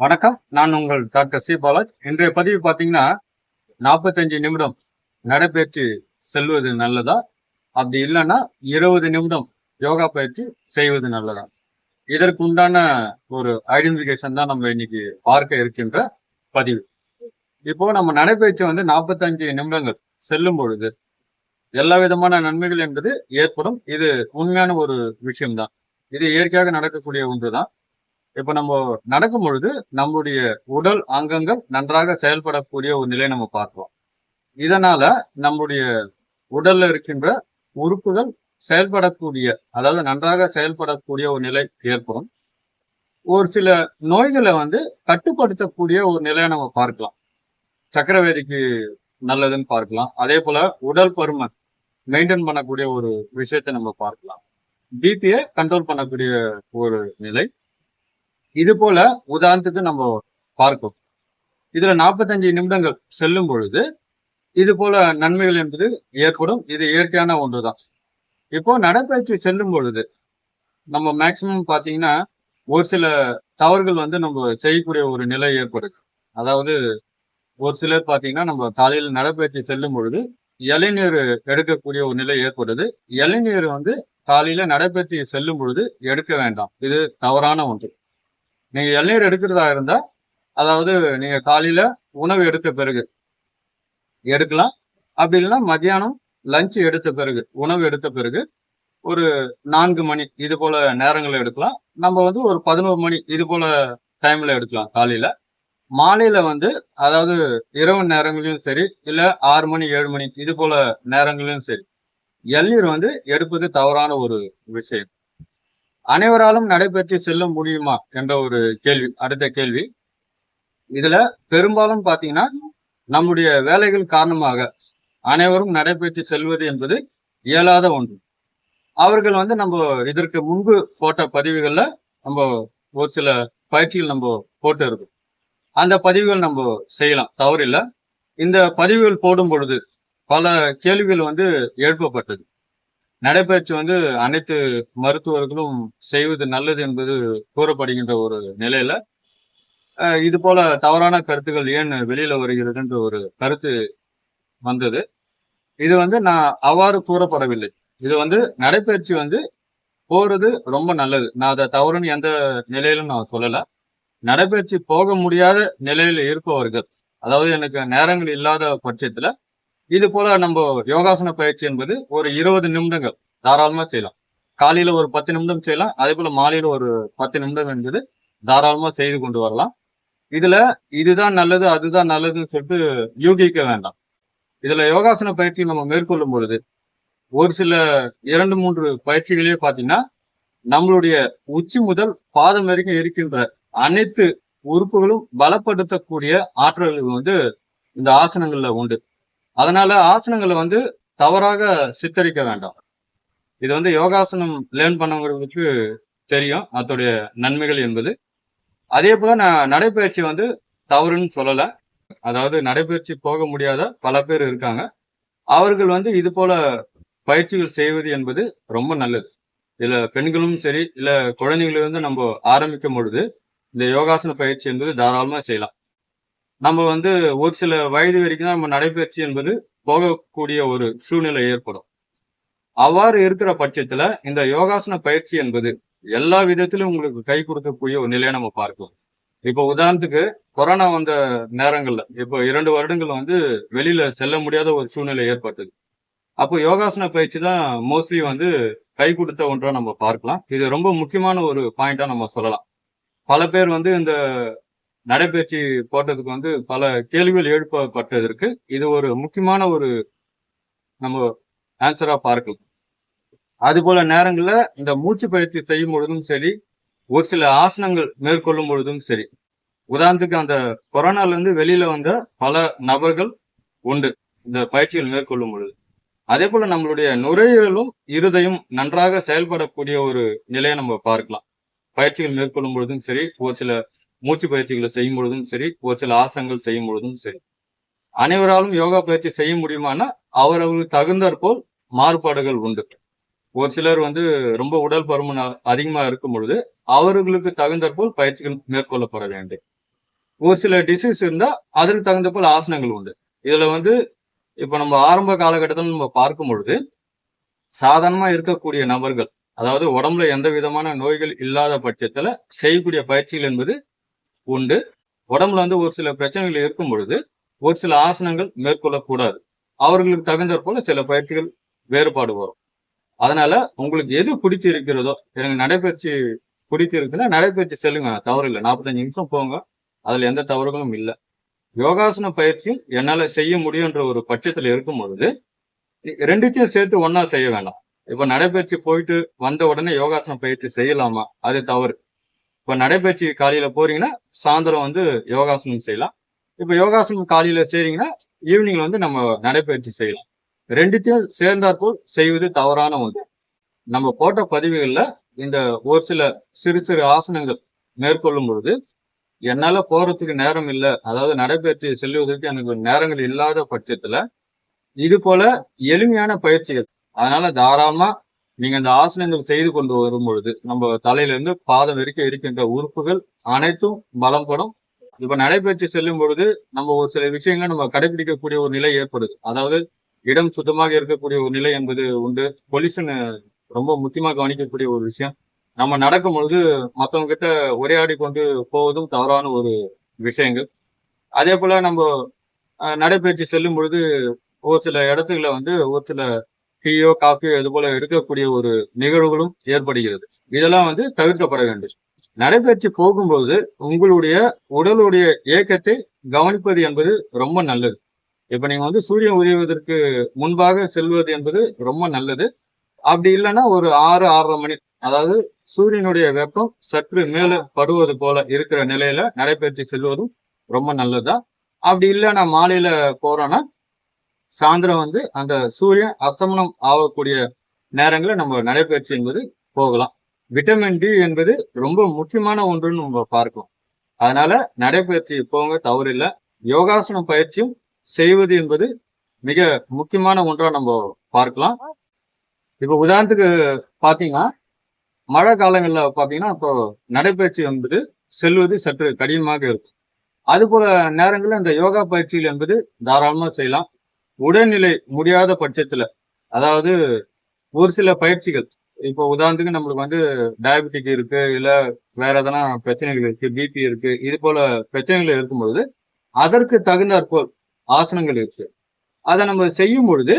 வணக்கம். நான் உங்கள் டாக்டர் சி. பாலாஜ். இன்றைய பதிவு பார்த்தீங்கன்னா நாற்பத்தஞ்சு நிமிடம் நடைபயிற்சி செல்வது நல்லதா? அப்படி இல்லைன்னா இருபது நிமிடம் யோகா பயிற்சி செய்வது நல்லதா? இதற்கு உண்டான ஒரு ஐடென்டிஃபிகேஷன் தான் நம்ம இன்னைக்கு பார்க்க இருக்கின்ற பதிவு. இப்போ நம்ம நடைபயிற்சி வந்து நாற்பத்தஞ்சு நிமிடங்கள் செல்லும் பொழுது எல்லா விதமான நன்மைகள் என்பது ஏற்படும். இது உண்மையான ஒரு விஷயம்தான். இது இயற்கையாக நடக்கக்கூடிய ஒன்று தான் இப்போ நம்ம நடக்கும் பொழுது நம்முடைய உடல் அங்கங்கள் நன்றாக செயல்படக்கூடிய ஒரு நிலையை நம்ம பார்க்கிறோம். இதனால நம்முடைய உடல்ல இருக்கின்ற உறுப்புகள் செயல்படக்கூடிய அதாவது நன்றாக செயல்படக்கூடிய ஒரு நிலை ஏற்படும். ஒரு சில நோய்களை வந்து கட்டுப்படுத்தக்கூடிய ஒரு நிலையை நம்ம பார்க்கலாம். சக்கரவேதிக்கு நல்லதுன்னு பார்க்கலாம். அதே போல உடல் பருமன் மெயின்டைன் பண்ணக்கூடிய ஒரு விஷயத்தை நம்ம பார்க்கலாம். பிபியை கண்ட்ரோல் பண்ணக்கூடிய ஒரு நிலை. இது போல உதாரணத்துக்கு நம்ம பார்க்கும் இதுல நாற்பத்தஞ்சு நிமிடங்கள் செல்லும் பொழுது இது போல நன்மைகள் என்பது ஏற்படும். இது இயற்கையான ஒன்றுதான். இப்போ நடைப்பயிற்சி செல்லும் பொழுது நம்ம மேக்சிமம் பாத்தீங்கன்னா ஒரு சில தவறுகள் வந்து நம்ம செய்யக்கூடிய ஒரு நிலை ஏற்படுது. அதாவது ஒரு சிலர் பாத்தீங்கன்னா நம்ம காலையில் நடைப்பயிற்சி செல்லும் பொழுது இளநீர் எடுக்கக்கூடிய ஒரு நிலை ஏற்படுது. இளநீர் வந்து காலையில நடைப்பயிற்சி செல்லும் பொழுது எடுக்க வேண்டாம். இது தவறான ஒன்று. நீங்கள் இளநீர் எடுக்கிறதா இருந்தால் அதாவது நீங்கள் காலையில் உணவு எடுத்த பிறகு எடுக்கலாம். அப்படி இல்லைன்னா மதியானம் லஞ்ச் எடுத்த பிறகு உணவு எடுத்த பிறகு ஒரு நான்கு மணி இது போல நேரங்கள் எடுக்கலாம். நம்ம வந்து ஒரு பதினோரு மணி இது போல டைம்ல எடுக்கலாம் காலையில. மாலையில வந்து அதாவது இரவு நேரங்களிலும் சரி இல்ல ஆறு மணி ஏழு மணி இது போல நேரங்களிலும் சரி இளநீர் வந்து எடுப்பது தவறான ஒரு விஷயம். அனைவராலும் நடைபெற்று செல்ல முடியுமா என்ற ஒரு கேள்வி அடுத்த கேள்வி. இதுல பெரும்பாலும் பாத்தீங்கன்னா நம்முடைய வேலைகள் காரணமாக அனைவரும் நடைபெற்று செல்வது என்பது இயலாத ஒன்று. அவர்கள் வந்து நம்ம இதற்கு முன்பு போட்ட பதிவுகள்ல நம்ம ஒரு சில பயிற்சிகள் நம்ம போட்டு இருக்கோம் அந்த பதிவுகள் நம்ம செய்யலாம் தவறில்லை. இந்த பதிவுகள் போடும் பொழுது பல கேள்விகள் வந்து எழுப்பப்பட்டது. நடைபயிற்சி வந்து அனைத்து மருத்துவர்களும் செய்வது நல்லது என்பது கூறப்படுகின்ற ஒரு நிலையில இது போல தவறான கருத்துக்கள் ஏன் வெளியில வருகிறதுன்ற ஒரு கருத்து வந்தது. இது வந்து நான் அவ்வாறு கூறப்படவில்லை. இது வந்து நடைபயிற்சி வந்து போறது ரொம்ப நல்லது. நான் அதை தவறுன்னு எந்த நிலையிலும் நான் சொல்லலை. நடைபயிற்சி போக முடியாத நிலையில இருப்பவர்கள் அதாவது எனக்கு நேரங்கள் இல்லாத பட்சத்துல இது போல நம்ம யோகாசன பயிற்சி என்பது ஒரு இருபது நிமிடங்கள். தாராளமா செய்யலாம். காலையில ஒரு பத்து நிமிடம் செய்யலாம். அதே போல மாலையில ஒரு பத்து நிமிடம் என்பது தாராளமா செய்து கொண்டு வரலாம். இதுல இதுதான் நல்லது அதுதான் நல்லதுன்னு சொல்லிட்டு யூகிக்க வேண்டாம். இதுல யோகாசன பயிற்சி நம்ம மேற்கொள்ளும் பொழுது ஒரு சில இரண்டு மூன்று பயிற்சிகளே பாத்தீங்கன்னா நம்மளுடைய உச்சி முதல் பாதம் வரைக்கும் இருக்கின்ற அனைத்து உறுப்புகளும் பலப்படுத்தக்கூடிய ஆற்றல்கள் வந்து இந்த ஆசனங்கள்ல உண்டு. அதனால ஆசனங்களை வந்து தவறாக சித்தரிக்க வேண்டாம். இது வந்து யோகாசனம் லேர்ன் பண்ணவங்களுக்கு தெரியும் அதோடைய நன்மைகள் என்பது. அதே போல நான் நடைப்பயிற்சி வந்து தவறுன்னு சொல்லலை. அதாவது நடைப்பயிற்சி போக முடியாத பல பேர் இருக்காங்க. அவர்கள் வந்து இது போல பயிற்சிகள் செய்வது என்பது ரொம்ப நல்லது. இதுல பெண்களும் சரி இல்ல குழந்தைகளிலிருந்து நம்ம ஆரம்பிக்கும் பொழுது இந்த யோகாசன பயிற்சி என்பது தாராளமா செய்யலாம். நம்ம வந்து ஒரு சில வயது வரைக்கும் தான் நம்ம நடைபயிற்சி என்பது போகக்கூடிய ஒரு சூழ்நிலை ஏற்படும். அவ்வாறு இருக்கிற பட்சத்துல இந்த யோகாசன பயிற்சி என்பது எல்லா விதத்திலும் உங்களுக்கு கை கொடுக்கக்கூடிய ஒரு நிலையை நம்ம பார்க்கலாம் இப்போ உதாரணத்துக்கு கொரோனா வந்த நேரங்கள்ல இப்போ இரண்டு வருடங்கள் வந்து வெளியில செல்ல முடியாத ஒரு சூழ்நிலை ஏற்பட்டது. அப்போ யோகாசன பயிற்சி தான் மோஸ்ட்லி வந்து கை கொடுத்த ஒன்றா நம்ம பார்க்கலாம். இது ரொம்ப முக்கியமான ஒரு பாயிண்டா நம்ம சொல்லலாம். பல பேர் வந்து இந்த நடைபயிற்சி போட்டதுக்கு வந்து பல கேள்விகள் எழுப்பப்பட்டதற்கு இது ஒரு முக்கியமான ஒரு நம்ம ஆன்சரா பார்க்கலாம். அது போல இந்த மூச்சு பயிற்சி செய்யும் பொழுதும் சரி ஒரு சில ஆசனங்கள் மேற்கொள்ளும் பொழுதும் சரி உதாரணத்துக்கு அந்த கொரோனால இருந்து வெளியில வந்த பல நபர்கள் உண்டு இந்த பயிற்சிகள் மேற்கொள்ளும் பொழுது. அதே போல நம்மளுடைய நுரையீரலும் இருதயம் நன்றாக செயல்படக்கூடிய ஒரு நிலையை நம்ம பார்க்கலாம். பயிற்சிகள் மேற்கொள்ளும் பொழுதும் சரி ஒரு சில மூச்சு பயிற்சிகளை செய்யும் பொழுதும் சரி ஒரு சில ஆசனங்கள் செய்யும் பொழுதும் சரி. அனைவராலும் யோகா பயிற்சி செய்ய முடியுமானா அவரவர்களுக்கு தகுந்தாற்போல் மாறுபாடுகள் உண்டு. ஒரு சிலர் வந்து ரொம்ப உடல் பருமன் அதிகமா இருக்கும் பொழுது அவர்களுக்கு தகுந்தாற்போல் பயிற்சிகள் மேற்கொள்ளப்பட வேண்டும். ஒரு சில டிசீஸ் இருந்தால் அதற்கு தகுந்த போல் ஆசனங்கள் உண்டு. இதுல வந்து இப்போ நம்ம ஆரம்ப காலகட்டத்தில் நம்ம பார்க்கும் பொழுது சாதாரணமா இருக்கக்கூடிய நபர்கள் அதாவது உடம்புல எந்த விதமான நோய்கள் இல்லாத பட்சத்தில் செய்யக்கூடிய பயிற்சிகள் என்பது உண்டு. உடம்புல வந்து ஒரு சில பிரச்சனைகள் இருக்கும் பொழுது ஒரு சில ஆசனங்கள் மேற்கொள்ளக்கூடாது. அவர்களுக்கு தகுந்தாற் போல சில பயிற்சிகள் வேறுபாடு வரும். அதனால உங்களுக்கு எது பிடிச்சி இருக்கிறதோ எனக்கு நடைபயிற்சி பிடிச்சி இருக்குன்னா நடைபயிற்சி செல்லுங்க. தவறு இல்லை. நாற்பத்தஞ்சு நிமிஷம் போங்க. அதுல எந்த தவறுகளும் இல்லை. யோகாசன பயிற்சியும் என்னால செய்ய முடியுன்ற ஒரு பட்சத்துல இருக்கும் பொழுது ரெண்டுத்தையும் சேர்த்து ஒன்றா செய்ய வேண்டாம். இப்ப நடைபயிற்சி போயிட்டு வந்த உடனே யோகாசன பயிற்சி செய்யலாமா? அது தவறு. இப்ப நடைபயிற்சி காலையில போறீங்கன்னா சாயந்தரம் வந்து யோகாசனம் செய்யலாம். இப்ப யோகாசனம் காலையில செய்றீங்கன்னா ஈவினிங் வந்து நம்ம நடைபயிற்சி செய்யலாம். ரெண்டுத்தையும் சேர்ந்தாற்போல் செய்வது தவறான ஒன்று. நம்ம போட்ட பதிவுகளில் இந்த ஒரு சில சிறு சிறு ஆசனங்கள் மேற்கொள்ளும் பொழுது என்னால் போறதுக்கு நேரம் இல்லை அதாவது நடைபயிற்சி செல்வதற்கு எனக்கு நேரங்கள் இல்லாத பட்சத்துல இது போல எளிமையான பயிற்சிகள் அதனால தாராளமாக நீங்க இந்த ஆசனங்கள் செய்து கொண்டு வரும் பொழுது நம்ம தலையிலிருந்து பாதம் வரைக்கும் இருக்கின்ற உறுப்புகள் அனைத்தும் பலம் படும் இப்ப நடைபயிற்சி செல்லும் பொழுது நம்ம ஒரு சில விஷயங்களை நம்ம கடைபிடிக்கக்கூடிய ஒரு நிலை ஏற்படுது. அதாவது இடம் சுத்தமாக இருக்கக்கூடிய ஒரு நிலை என்பது உண்டு. பொல்யூஷன் ரொம்ப முக்கியமாக கவனிக்கக்கூடிய ஒரு விஷயம். நம்ம நடக்கும் பொழுது மற்றவங்க கிட்ட உரையாடி கொண்டு போவதும் தவறான ஒரு விஷயங்கள். அதே போல நம்ம நடைபயிற்சி செல்லும் பொழுது ஒரு சில இடத்துல வந்து ஒரு சில டீயோ காஃபியோ இது போல எடுக்கக்கூடிய ஒரு நிகழ்வுகளும் ஏற்படுகிறது. இதெல்லாம் வந்து தவிர்க்கப்பட வேண்டும். நடைபயிற்சி போகும்போது உங்களுடைய உடலுடைய இயக்கத்தை கவனிப்பது என்பது ரொம்ப நல்லது. இப்ப நீங்க வந்து சூரியன் உதவுவதற்கு முன்பாக செல்வது என்பது ரொம்ப நல்லது. அப்படி இல்லைன்னா ஒரு ஆறு ஆறரை மணி அதாவது சூரியனுடைய வெப்பம் சற்று மேல படுவது போல இருக்கிற நிலையில நடைபயிற்சி செல்வதும் ரொம்ப நல்லதுதான். அப்படி இல்லை நான் மாலையில போறோம்னா சாயந்தரம் வந்து அந்த சூரியன் அஸ்தமனம் ஆகக்கூடிய நேரங்களில் நம்ம நடைபயிற்சி என்பது போகலாம். விட்டமின் டி என்பது ரொம்ப முக்கியமான ஒன்றுன்னு நம்ம பார்க்கலாம் அதனால நடைபயிற்சி போங்க தவறில்லை. யோகாசன பயிற்சியும் செய்வது என்பது மிக முக்கியமான ஒன்றா நம்ம பார்க்கலாம். இப்போ உதாரணத்துக்கு பார்த்தீங்கன்னா மழை காலங்களில் பார்த்தீங்கன்னா இப்போ நடைபயிற்சி என்பது செல்வது சற்று கடினமாக இருக்கும். அதுபோல நேரங்களில் இந்த யோகா பயிற்சிகள் என்பது தாராளமாக செய்யலாம். உடல்நிலை முடியாத பட்சத்துல அதாவது ஒரு சில பயிற்சிகள் இப்போ உதாரணத்துக்கு நம்மளுக்கு வந்து டயபெட்டிக் இருக்கு இல்ல வேற எதனா பிரச்சனைகள் இருக்கு பிபி இருக்கு இது போல பிரச்சனைகள் இருக்கும்பொழுது அதற்கு தகுந்தாற்போல் ஆசனங்கள் இருக்கு. அதை நம்ம செய்யும் பொழுது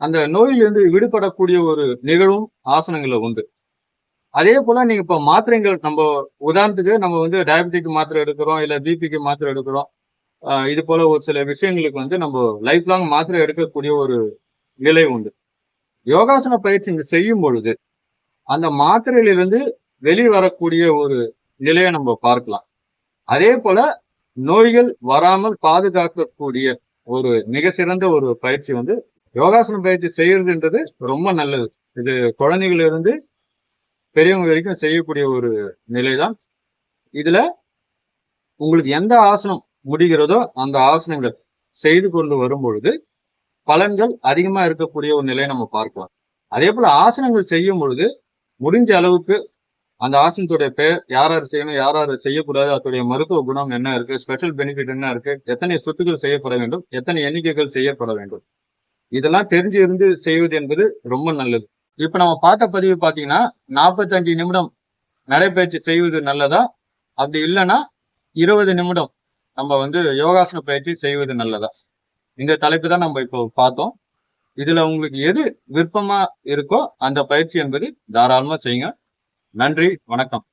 அந்த நோயிலிருந்து விடுபடக்கூடிய ஒரு நிகழ்வும் ஆசனங்கள்ல உண்டு. அதே போல நீங்க இப்ப மாத்திரைகள் நம்ம உதாரணத்துக்கு நம்ம வந்து டயபெட்டிக் மாத்திரை எடுக்கிறோம் இல்ல பிபிக்கு மாத்திரை எடுக்கிறோம் இது போல ஒரு சில விஷயங்களுக்கு வந்து நம்ம லைஃப் லாங் மாத்திரை எடுக்கக்கூடிய ஒரு நிலை உண்டு. யோகாசன பயிற்சி செய்யும் பொழுது அந்த மாத்திரையிலிருந்து வெளிவரக்கூடிய ஒரு நிலையை நம்ம பார்க்கலாம். அதே போல நோய்கள் வராமல் பாதுகாக்கக்கூடிய ஒரு மிக சிறந்த ஒரு பயிற்சி வந்து யோகாசன பயிற்சி செய்யறதுன்றது ரொம்ப நல்லது. இது குழந்தைகள் இருந்து பெரியவங்க வரைக்கும் செய்யக்கூடிய ஒரு நிலைதான். இதுல உங்களுக்கு எந்த ஆசனம் முடிகிறதோ அந்த ஆசனங்கள் செய்து கொண்டு வரும் பொழுது பலன்கள் அதிகமா இருக்கக்கூடிய ஒரு நிலையை நம்ம பார்க்கலாம். அதே போல ஆசனங்கள் செய்யும் பொழுது முடிஞ்ச அளவுக்கு அந்த ஆசனத்துடைய பேர் யார் யார் செய்யணும் யார் யார் செய்யக்கூடாது அதோடைய மருத்துவ குணம் என்ன இருக்கு ஸ்பெஷல் பெனிஃபிட் என்ன இருக்கு எத்தனை சுற்றுகள் செய்யப்பட வேண்டும் எத்தனை எண்ணிக்கைகள் செய்யப்பட வேண்டும். இதெல்லாம் தெரிஞ்சு இருந்து செய்வது என்பது ரொம்ப நல்லது. இப்ப நம்ம பார்த்த பதிவு பாத்தீங்கன்னா நாற்பத்தஞ்சு நிமிடம் நடைபயிற்சி செய்வது நல்லதா? அப்படி இல்லைன்னா இருபது நிமிடம் நம்ம வந்து யோகாசன பயிற்சி செய்வது நல்லதா? இந்த தலைப்பு தான் நம்ம இப்போ பார்த்தோம். இதுல உங்களுக்கு எது விருப்பமா இருக்கோ அந்த பயிற்சி என்பது தாராளமா செய்யுங்க. நன்றி வணக்கம்.